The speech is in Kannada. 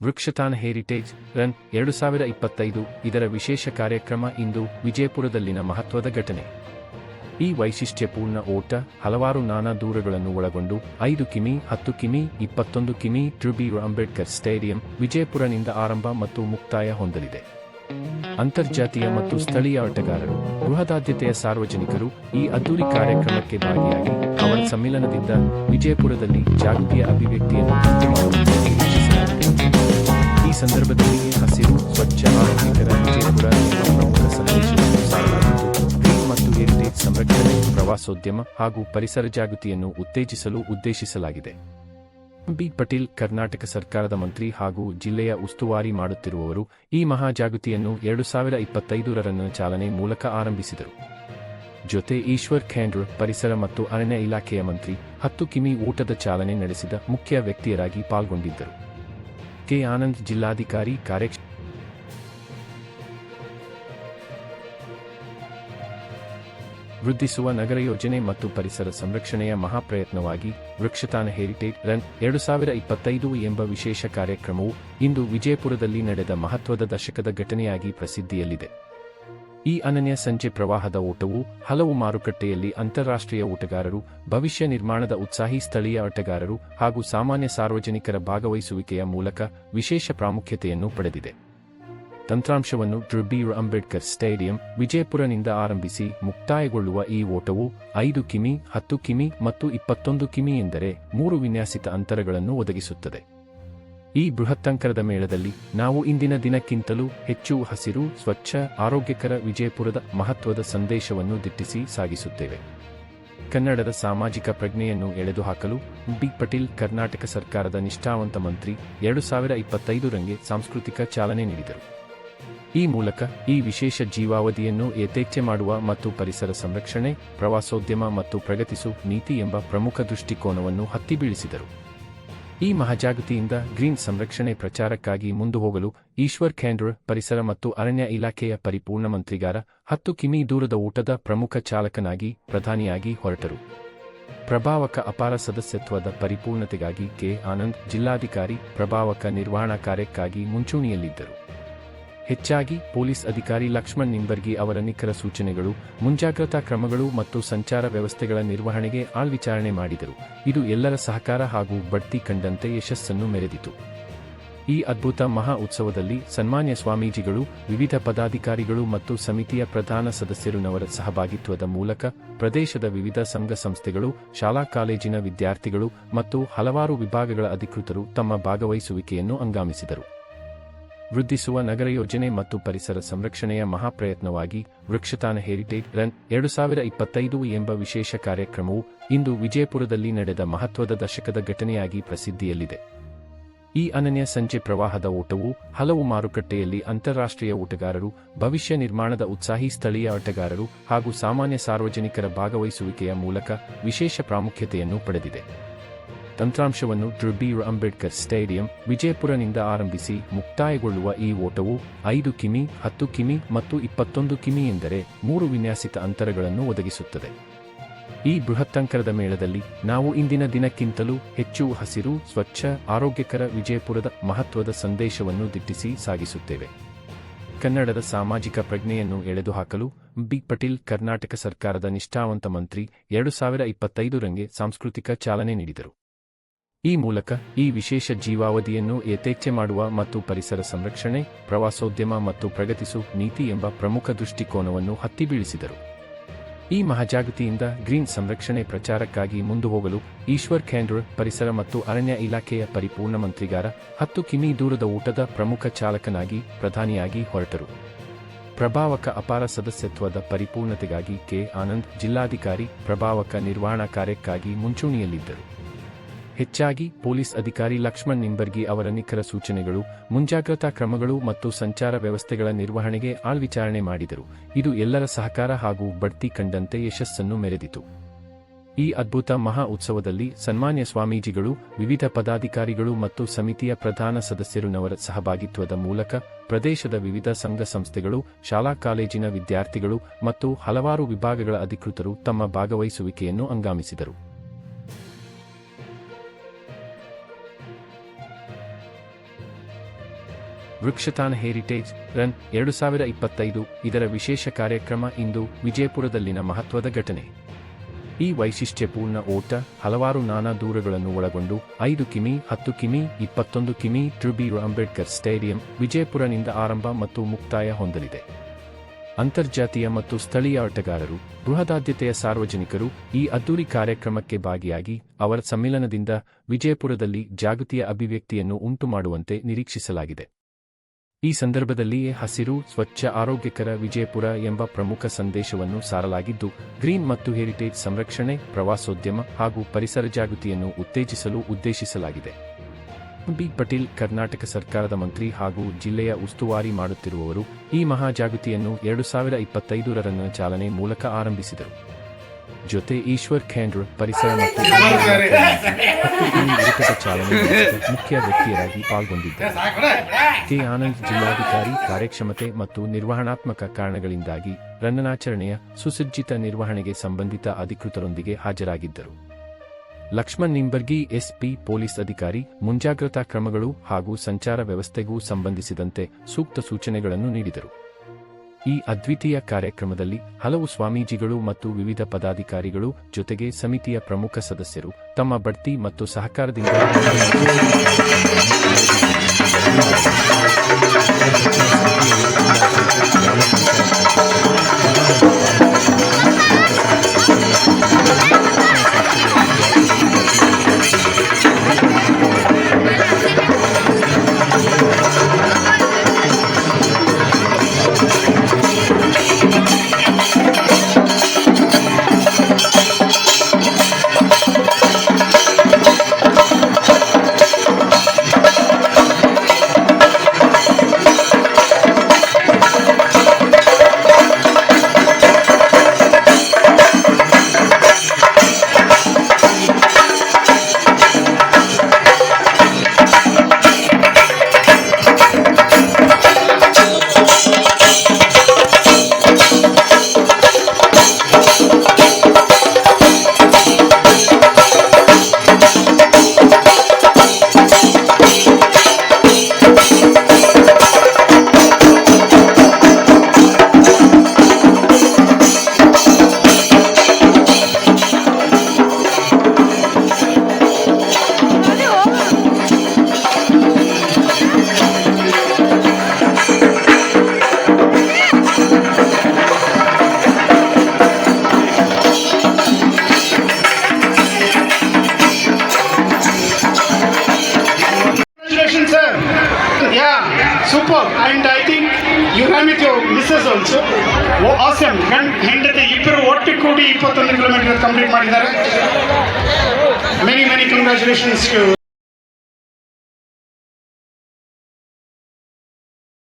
ವೃಕ್ಷತಾನ ಹೆರಿಟೇಜ್ ರನ್ ಎರಡು ಸಾವಿರ ಇಪ್ಪತ್ತೈದು ಇದರ ವಿಶೇಷ ಕಾರ್ಯಕ್ರಮ ಇಂದು ವಿಜಯಪುರದಲ್ಲಿನ ಮಹತ್ವದ ಘಟನೆ ಈ ವೈಶಿಷ್ಟ್ಯಪೂರ್ಣ ಓಟ ಹಲವಾರು ನಾನಾ ದೂರಗಳನ್ನು ಒಳಗೊಂಡು ಐದು ಕಿಮಿ, ಹತ್ತು ಕಿಮಿ, ಇಪ್ಪತ್ತೊಂದು ಕಿಮಿ ಟ್ರಿಬಿ ಅಂಬೇಡ್ಕರ್ ಸ್ಟೇಡಿಯಂ ವಿಜಯಪುರನಿಂದ ಆರಂಭ ಮತ್ತು ಮುಕ್ತಾಯ ಹೊಂದಲಿದೆ ಅಂತರ್ಜಾತೀಯ ಮತ್ತು ಸ್ಥಳೀಯ ಆಟಗಾರರು, ಬೃಹದಾದ್ಯತೆಯ ಸಾರ್ವಜನಿಕರು ಈ ಅದ್ದೂರಿ ಕಾರ್ಯಕ್ರಮಕ್ಕೆ ಭಾಗಿಯಾಗಿ ಅವರ ಸಮ್ಮಿಲನದಿಂದ ವಿಜಯಪುರದಲ್ಲಿ ಜಾಗೃತಿಯ ಅಭಿವ್ಯಕ್ತಿಯನ್ನು. ಈ ಸಂದರ್ಭದಲ್ಲಿ ಹಸಿರು, ಸ್ವಚ್ಛ ಆರೋಗ್ಯಕರ ವಿಜಯಪುರ ಪ್ರಮುಖ ಸಂದೇಶವನ್ನು ಮತ್ತು ಪ್ರವಾಸೋದ್ಯಮ ಹಾಗೂ ಪರಿಸರ ಜಾಗೃತಿಯನ್ನು ಉತ್ತೇಜಿಸಲು ಉದ್ದೇಶಿಸಲಾಗಿದೆ. ಬಿ ಪಟೇಲ್ ಕರ್ನಾಟಕ ಸರ್ಕಾರದ ಮಂತ್ರಿ ಹಾಗೂ ಜಿಲ್ಲೆಯ ಉಸ್ತುವಾರಿ ಮಾಡುತ್ತಿರುವವರು ಈ ಮಹಾಜಾಗೃತಿಯನ್ನು ಎರಡು ಸಾವಿರ ಇಪ್ಪತ್ತೈದರನ್ನು ಚಾಲನೆ ಮೂಲಕ ಆರಂಭಿಸಿದರು. ಜೊತೆ ಈಶ್ವರ್ ಖೇಂಡ್ರ್, ಪರಿಸರ ಮತ್ತು ಅರಣ್ಯ ಇಲಾಖೆಯ ಮಂತ್ರಿ ಹತ್ತು ಕಿಮಿ ಊಟದ ಚಾಲನೆ ನಡೆಸಿದ ಮುಖ್ಯ ವ್ಯಕ್ತಿಯರಾಗಿ ಪಾಲ್ಗೊಂಡಿದ್ದರು. ಕೆ. ಆನಂದ್ ಜಿಲ್ಲಾಧಿಕಾರಿ ಕಾರ್ಯಕ್ಷ ವೃದ್ಧಿಸುವ ನಗರ ಯೋಜನೆ ಮತ್ತು ಪರಿಸರ ಸಂರಕ್ಷಣೆಯ ಮಹಾಪ್ರಯತ್ನವಾಗಿ ವೃಕ್ಷತಾನ ಹೆರಿಟೇಜ್ ರನ್ ಎರಡು ಸಾವಿರ ಇಪ್ಪತ್ತೈದು ಎಂಬ ವಿಶೇಷ ಕಾರ್ಯಕ್ರಮವು ಇಂದು ವಿಜಯಪುರದಲ್ಲಿ ನಡೆದ ಮಹತ್ವದ ದಶಕದ ಘಟನೆಯಾಗಿ ಪ್ರಸಿದ್ಧಿಯಲ್ಲಿದೆ. ಈ ಅನನ್ಯ ಸಂಜೆ ಪ್ರವಾಹದ ಓಟವು ಹಲವು ಮಾರುಕಟ್ಟೆಯಲ್ಲಿ ಅಂತಾರಾಷ್ಟ್ರೀಯ ಓಟಗಾರರು ಭವಿಷ್ಯ ನಿರ್ಮಾಣದ ಉತ್ಸಾಹಿ ಸ್ಥಳೀಯ ಆಟಗಾರರು ಹಾಗೂ ಸಾಮಾನ್ಯ ಸಾರ್ವಜನಿಕರ ಭಾಗವಹಿಸುವಿಕೆಯ ಮೂಲಕ ವಿಶೇಷ ಪ್ರಾಮುಖ್ಯತೆಯನ್ನು ಪಡೆದಿದೆ. ತಂತ್ರಾಂಶವನ್ನು ಡ್ರಿಬಿ ಅಂಬೇಡ್ಕರ್ ಸ್ಟೇಡಿಯಂ ವಿಜಯಪುರನಿಂದ ಆರಂಭಿಸಿ ಮುಕ್ತಾಯಗೊಳ್ಳುವ ಈ ಓಟವು ಐದು ಕಿಮಿ, ಹತ್ತು ಕಿಮಿ ಮತ್ತು ಇಪ್ಪತ್ತೊಂದು ಕಿಮಿ ಎಂದರೆ ಮೂರು ವಿನ್ಯಾಸಿತ ಅಂತರಗಳನ್ನು ಒದಗಿಸುತ್ತದೆ. ಈ ಬೃಹತ್ತಂಕರದ ಮೇಳದಲ್ಲಿ ನಾವು ಇಂದಿನ ದಿನಕ್ಕಿಂತಲೂ ಹೆಚ್ಚು ಹಸಿರು, ಸ್ವಚ್ಛ, ಆರೋಗ್ಯಕರ ವಿಜಯಪುರದ ಮಹತ್ವದ ಸಂದೇಶವನ್ನು ದಿಟ್ಟಿಸಿ ಸಾಗಿಸುತ್ತೇವೆ. ಕನ್ನಡದ ಸಾಮಾಜಿಕ ಪ್ರಜ್ಞೆಯನ್ನು ಎಳೆದುಹಾಕಲು ಬಿ ಪಟೇಲ್ ಕರ್ನಾಟಕ ಸರ್ಕಾರದ ನಿಷ್ಠಾವಂತ ಮಂತ್ರಿ ಎರಡು ಸಾವಿರ ಇಪ್ಪತ್ತೈದರಂಗೆ ಸಾಂಸ್ಕೃತಿಕ ಚಾಲನೆ ನೀಡಿದರು. ಈ ಮೂಲಕ ಈ ವಿಶೇಷ ಜೀವಾವಧಿಯನ್ನು ಯಥೇಚ್ಛೆ ಮಾಡುವ ಮತ್ತು ಪರಿಸರ ಸಂರಕ್ಷಣೆ, ಪ್ರವಾಸೋದ್ಯಮ ಮತ್ತು ಪ್ರಗತಿಸು ನೀತಿ ಎಂಬ ಪ್ರಮುಖ ದೃಷ್ಟಿಕೋನವನ್ನು ಹತ್ತಿಬೀಳಿಸಿದರು ಈ ಮಹಾಜಾಗೃತಿಯಿಂದ ಗ್ರೀನ್ ಸಂರಕ್ಷಣೆ ಪ್ರಚಾರಕ್ಕಾಗಿ ಮುಂದೆ ಹೋಗಲು ಈಶ್ವರ್ ಖೇಂಡ್ರ ಪರಿಸರ ಮತ್ತು ಅರಣ್ಯ ಇಲಾಖೆಯ ಪರಿಪೂರ್ಣ ಮಂತ್ರಿಗಾರ ಹತ್ತು ಕಿಮಿ ದೂರದ ಊಟದ ಪ್ರಮುಖ ಚಾಲಕನಾಗಿ ಪ್ರಧಾನಿಯಾಗಿ ಹೊರಟರು. ಪ್ರಭಾವಕ ಅಪಾರ ಸದಸ್ಯತ್ವದ ಪರಿಪೂರ್ಣತೆಗಾಗಿ ಕೆ. ಆನಂದ್ ಜಿಲ್ಲಾಧಿಕಾರಿ ಪ್ರಭಾವಕ ನಿರ್ವಹಣಾ ಕಾರ್ಯಕ್ಕಾಗಿ ಮುಂಚೂಣಿಯಲ್ಲಿದ್ದರು. ಹೆಚ್ಚಾಗಿ ಪೊಲೀಸ್ ಅಧಿಕಾರಿ ಲಕ್ಷ್ಮಣ್ ನಿಂಬರ್ಗಿ ಅವರ ನಿಖರ ಸೂಚನೆಗಳು, ಮುಂಜಾಗ್ರತಾ ಕ್ರಮಗಳು ಮತ್ತು ಸಂಚಾರ ವ್ಯವಸ್ಥೆಗಳ ನಿರ್ವಹಣೆಗೆ ಆಳ್ವಿಚಾರಣೆ ಮಾಡಿದರು. ಇದು ಎಲ್ಲರ ಸಹಕಾರ ಹಾಗೂ ಬಡ್ತಿ ಕಂಡಂತೆ ಯಶಸ್ಸನ್ನು ಮೆರೆದಿತು. ಈ ಅದ್ಭುತ ಮಹಾ ಉತ್ಸವದಲ್ಲಿ ಸನ್ಮಾನ್ಯ ಸ್ವಾಮೀಜಿಗಳು, ವಿವಿಧ ಪದಾಧಿಕಾರಿಗಳು ಮತ್ತು ಸಮಿತಿಯ ಪ್ರಧಾನ ಸದಸ್ಯರುನವರ ಸಹಭಾಗಿತ್ವದ ಮೂಲಕ ಪ್ರದೇಶದ ವಿವಿಧ ಸಂಘ ಸಂಸ್ಥೆಗಳು, ಶಾಲಾ ಕಾಲೇಜಿನ ವಿದ್ಯಾರ್ಥಿಗಳು ಮತ್ತು ಹಲವಾರು ವಿಭಾಗಗಳ ಅಧಿಕೃತರು ತಮ್ಮ ಭಾಗವಹಿಸುವಿಕೆಯನ್ನು ಅಂಗಾಮಿಸಿದರು ವೃದ್ಧಿಸುವ ನಗರ ಯೋಜನೆ ಮತ್ತು ಪರಿಸರ ಸಂರಕ್ಷಣೆಯ ಮಹಾಪ್ರಯತ್ನವಾಗಿ ವೃಕ್ಷತಾನ ಹೆರಿಟೇಜ್ ರನ್ ಎರಡು ಸಾವಿರ ಇಪ್ಪತ್ತೈದು ಎಂಬ ವಿಶೇಷ ಕಾರ್ಯಕ್ರಮವು ಇಂದು ವಿಜಯಪುರದಲ್ಲಿ ನಡೆದ ಮಹತ್ವದ ದಶಕದ ಘಟನೆಯಾಗಿ ಪ್ರಸಿದ್ಧಿಯಲ್ಲಿದೆ. ಈ ಅನನ್ಯ ಸಂಜೆ ಪ್ರವಾಹದ ಓಟವು ಹಲವು ಮಾರುಕಟ್ಟೆಯಲ್ಲಿ ಅಂತಾರಾಷ್ಟ್ರೀಯ ಓಟಗಾರರು, ಭವಿಷ್ಯ ನಿರ್ಮಾಣದ ಉತ್ಸಾಹಿ ಸ್ಥಳೀಯ ಆಟಗಾರರು ಹಾಗೂ ಸಾಮಾನ್ಯ ಸಾರ್ವಜನಿಕರ ಭಾಗವಹಿಸುವಿಕೆಯ ಮೂಲಕ ವಿಶೇಷ ಪ್ರಾಮುಖ್ಯತೆಯನ್ನು ಪಡೆದಿದೆ. ತಂತ್ರಾಂಶವನ್ನು ದೃಬೀರ್ ಅಂಬೇಡ್ಕರ್ ಸ್ಟೇಡಿಯಂ ವಿಜಯಪುರನಿಂದ ಆರಂಭಿಸಿ ಮುಕ್ತಾಯಗೊಳ್ಳುವ ಈ ಓಟವು ಐದು ಕಿಮಿ, ಹತ್ತು ಕಿಮಿ ಮತ್ತು ಇಪ್ಪತ್ತೊಂದು ಕಿಮಿ ಎಂದರೆ ಮೂರು ವಿನ್ಯಾಸಿತ ಅಂತರಗಳನ್ನು ಒದಗಿಸುತ್ತದೆ. ಈ ಬೃಹತ್ತಂಕರದ ಮೇಳದಲ್ಲಿ ನಾವು ಇಂದಿನ ದಿನಕ್ಕಿಂತಲೂ ಹೆಚ್ಚು ಹಸಿರು, ಸ್ವಚ್ಛ, ಆರೋಗ್ಯಕರ ವಿಜಯಪುರದ ಮಹತ್ವದ ಸಂದೇಶವನ್ನು ದಿಟ್ಟಿಸಿ ಸಾಗಿಸುತ್ತೇವೆ. ಕನ್ನಡದ ಸಾಮಾಜಿಕ ಪ್ರಜ್ಞೆಯನ್ನು ಎಳೆದುಹಾಕಲು ಬಿ ಪಟೇಲ್ ಕರ್ನಾಟಕ ಸರ್ಕಾರದ ನಿಷ್ಠಾವಂತ ಮಂತ್ರಿ ಎರಡು ಸಾವಿರ ಇಪ್ಪತ್ತೈದರಂಗೆ ಸಾಂಸ್ಕೃತಿಕ ಚಾಲನೆ ನೀಡಿದರು. ಈ ಮೂಲಕ ಈ ವಿಶೇಷ ಜೀವಾವಧಿಯನ್ನು ಯಥೇಚ್ಛೆ ಮಾಡುವ ಮತ್ತು ಪರಿಸರ ಸಂರಕ್ಷಣೆ, ಪ್ರವಾಸೋದ್ಯಮ ಮತ್ತು ಪ್ರಗತಿಸು ನೀತಿ ಎಂಬ ಪ್ರಮುಖ ದೃಷ್ಟಿಕೋನವನ್ನು ಹತ್ತಿ ಬೀಳಿಸಿದರು. ಈ ಮಹಾಜಾಗೃತಿಯಿಂದ ಗ್ರೀನ್ ಸಂರಕ್ಷಣೆ ಪ್ರಚಾರಕ್ಕಾಗಿ ಮುಂದೆ ಹೋಗಲು ಈಶ್ವರ್ ಖೇಂಡ್ರ್, ಪರಿಸರ ಮತ್ತು ಅರಣ್ಯ ಇಲಾಖೆಯ ಪರಿಪೂರ್ಣ ಮಂತ್ರಿಗಾರ ಹತ್ತು ಕಿಮಿ ದೂರದ ಊಟದ ಪ್ರಮುಖ ಚಾಲಕನಾಗಿ, ಪ್ರಧಾನಿಯಾಗಿ ಹೊರಟರು. ಪ್ರಭಾವಕ ಅಪಾರ ಸದಸ್ಯತ್ವದ ಪರಿಪೂರ್ಣತೆಗಾಗಿ ಕೆ. ಆನಂದ್, ಜಿಲ್ಲಾಧಿಕಾರಿ, ಪ್ರಭಾವಕ ನಿರ್ವಹಣಾ ಕಾರ್ಯಕ್ಕಾಗಿ ಮುಂಚೂಣಿಯಲ್ಲಿದ್ದರು. ಹೆಚ್ಚಾಗಿ ಪೊಲೀಸ್ ಅಧಿಕಾರಿ ಲಕ್ಷ್ಮಣ್ ನಿಂಬರ್ಗಿ ಅವರ ನಿಖರ ಸೂಚನೆಗಳು, ಮುಂಜಾಗ್ರತಾ ಕ್ರಮಗಳು ಮತ್ತು ಸಂಚಾರ ವ್ಯವಸ್ಥೆಗಳ ನಿರ್ವಹಣೆಗೆ ಆಳ್ವಿಚಾರಣೆ ಮಾಡಿದರು. ಇದು ಎಲ್ಲರ ಸಹಕಾರ ಹಾಗೂ ಬಡ್ತಿ ಕಂಡಂತೆ ಯಶಸ್ಸನ್ನು ಮೆರೆದಿತು. ಈ ಅದ್ಭುತ ಮಹಾ ಉತ್ಸವದಲ್ಲಿ ಸನ್ಮಾನ್ಯ ಸ್ವಾಮೀಜಿಗಳು, ವಿವಿಧ ಪದಾಧಿಕಾರಿಗಳು ಮತ್ತು ಸಮಿತಿಯ ಪ್ರಧಾನ ಸದಸ್ಯರುನವರ ಸಹಭಾಗಿತ್ವದ ಮೂಲಕ ಪ್ರದೇಶದ ವಿವಿಧ ಸಂಘ ಸಂಸ್ಥೆಗಳು, ಶಾಲಾ ಕಾಲೇಜಿನ ವಿದ್ಯಾರ್ಥಿಗಳು ಮತ್ತು ಹಲವಾರು ವಿಭಾಗಗಳ ಅಧಿಕೃತರು ತಮ್ಮ ಭಾಗವಹಿಸುವಿಕೆಯನ್ನು ಅಂಗಾಮಿಸಿದರು. ವೃಕ್ಷತಾನ ಹೆರಿಟೇಜ್ ರನ್ ಎರಡು ಸಾವಿರ ಇಪ್ಪತ್ತೈದು ಇದರ ವಿಶೇಷ ಕಾರ್ಯಕ್ರಮ ಇಂದು ವಿಜಯಪುರದಲ್ಲಿನ ಮಹತ್ವದ ಘಟನೆ. ಈ ವೈಶಿಷ್ಟ್ಯಪೂರ್ಣ ಓಟ ಹಲವಾರು ನಾನಾ ದೂರಗಳನ್ನು ಒಳಗೊಂಡು ಐದು ಕಿಮಿ, ಹತ್ತು ಕಿಮಿ, ಇಪ್ಪತ್ತೊಂದು ಕಿಮಿ ಟ್ರಿಬಿ ಅಂಬೇಡ್ಕರ್ ಸ್ಟೇಡಿಯಂ ವಿಜಯಪುರನಿಂದ ಆರಂಭ ಮತ್ತು ಮುಕ್ತಾಯ ಹೊಂದಲಿದೆ. ಅಂತರ್ಜಾತೀಯ ಮತ್ತು ಸ್ಥಳೀಯ ಆಟಗಾರರು, ಬೃಹದಾದ್ಯತೆಯ ಸಾರ್ವಜನಿಕರು ಈ ಅದ್ದೂರಿ ಕಾರ್ಯಕ್ರಮಕ್ಕೆ ಭಾಗಿಯಾಗಿ ಅವರ ಸಮ್ಮಿಲನದಿಂದ ವಿಜಯಪುರದಲ್ಲಿ ಜಾಗತಿಯ ಅಭಿವ್ಯಕ್ತಿಯನ್ನು ಉಂಟುಮಾಡುವಂತೆ ನಿರೀಕ್ಷಿಸಲಾಗಿದೆ. ಈ ಸಂದರ್ಭದಲ್ಲಿಯೇ ಹಸಿರು, ಸ್ವಚ್ಛ, ಆರೋಗ್ಯಕರ ವಿಜಯಪುರ ಎಂಬ ಪ್ರಮುಖ ಸಂದೇಶವನ್ನು ಸಾರಲಾಗಿದ್ದು, ಗ್ರೀನ್ ಮತ್ತು ಹೆರಿಟೇಜ್ ಸಂರಕ್ಷಣೆ, ಪ್ರವಾಸೋದ್ಯಮ ಹಾಗೂ ಪರಿಸರ ಜಾಗೃತಿಯನ್ನು ಉತ್ತೇಜಿಸಲು ಉದ್ದೇಶಿಸಲಾಗಿದೆ. ಬಿ. ಪಟೇಲ್ ಕರ್ನಾಟಕ ಸರ್ಕಾರದ ಮಂತ್ರಿ ಹಾಗೂ ಜಿಲ್ಲೆಯ ಉಸ್ತುವಾರಿ ಮಾಡುತ್ತಿರುವವರು ಈ ಮಹಾಜಾಗೃತಿಯನ್ನು ಎರಡು ಸಾವಿರ ಇಪ್ಪತ್ತೈದರನ್ನು ಚಾಲನೆ ಮೂಲಕ ಆರಂಭಿಸಿದರು. ಜೊತೆ ಈಶ್ವರ್ ಖೇಂಡ್ರ ಪರಿಸರ ಮತ್ತು ಹತ್ತು ಚಾಲನೆ ಮುಖ್ಯ ವ್ಯಕ್ತಿಯರಾಗಿ ಪಾಲ್ಗೊಂಡಿದ್ದಾರೆ. ಕೆ. ಆನಂದ್ ಜಿಲ್ಲಾಧಿಕಾರಿ ಕಾರ್ಯಕ್ಷಮತೆ ಮತ್ತು ನಿರ್ವಹಣಾತ್ಮಕ ಕಾರಣಗಳಿಂದಾಗಿ ರನ್ನನಾಚರಣೆಯ ಸುಸಜ್ಜಿತ ನಿರ್ವಹಣೆಗೆ ಸಂಬಂಧಿತ ಅಧಿಕೃತರೊಂದಿಗೆ ಹಾಜರಾಗಿದ್ದರು. ಲಕ್ಷ್ಮಣ್ ನಿಂಬರ್ಗಿ ಎಸ್ಪಿ ಪೊಲೀಸ್ ಅಧಿಕಾರಿ ಮುಂಜಾಗ್ರತಾ ಕ್ರಮಗಳು ಹಾಗೂ ಸಂಚಾರ ವ್ಯವಸ್ಥೆಗೂ ಸಂಬಂಧಿಸಿದಂತೆ ಸೂಕ್ತ ಸೂಚನೆಗಳನ್ನು ನೀಡಿದರು. ಈ ಅದ್ವಿತೀಯ ಕಾರ್ಯಕ್ರಮದಲ್ಲಿ ಹಲವು ಸ್ವಾಮೀಜಿಗಳು ಮತ್ತು ವಿವಿಧ ಪದಾಧಿಕಾರಿಗಳು ಜೊತೆಗೆ ಸಮಿತಿಯ ಪ್ರಮುಖ ಸದಸ್ಯರು ತಮ್ಮ ಬಡ್ತಿ ಮತ್ತು ಸಹಕಾರದಿಂದ super. And I think you ran with your missus also. Oh, awesome. ಗಂಡ್ ಹೆಂಡತಿ ಇಬ್ಬರು ಒಟ್ಟು ಕೂಡಿ ಇಪ್ಪತ್ತೊಂದು ಕಿಲೋಮೀಟರ್ ಕಂಪ್ಲೀಟ್ ಮಾಡಿದ್ದಾರೆ ಮೆನಿ ಮೆನಿ ಕಂಗ್ರ್ಯಾಚುಲೇಷನ್ಸ್ ಟು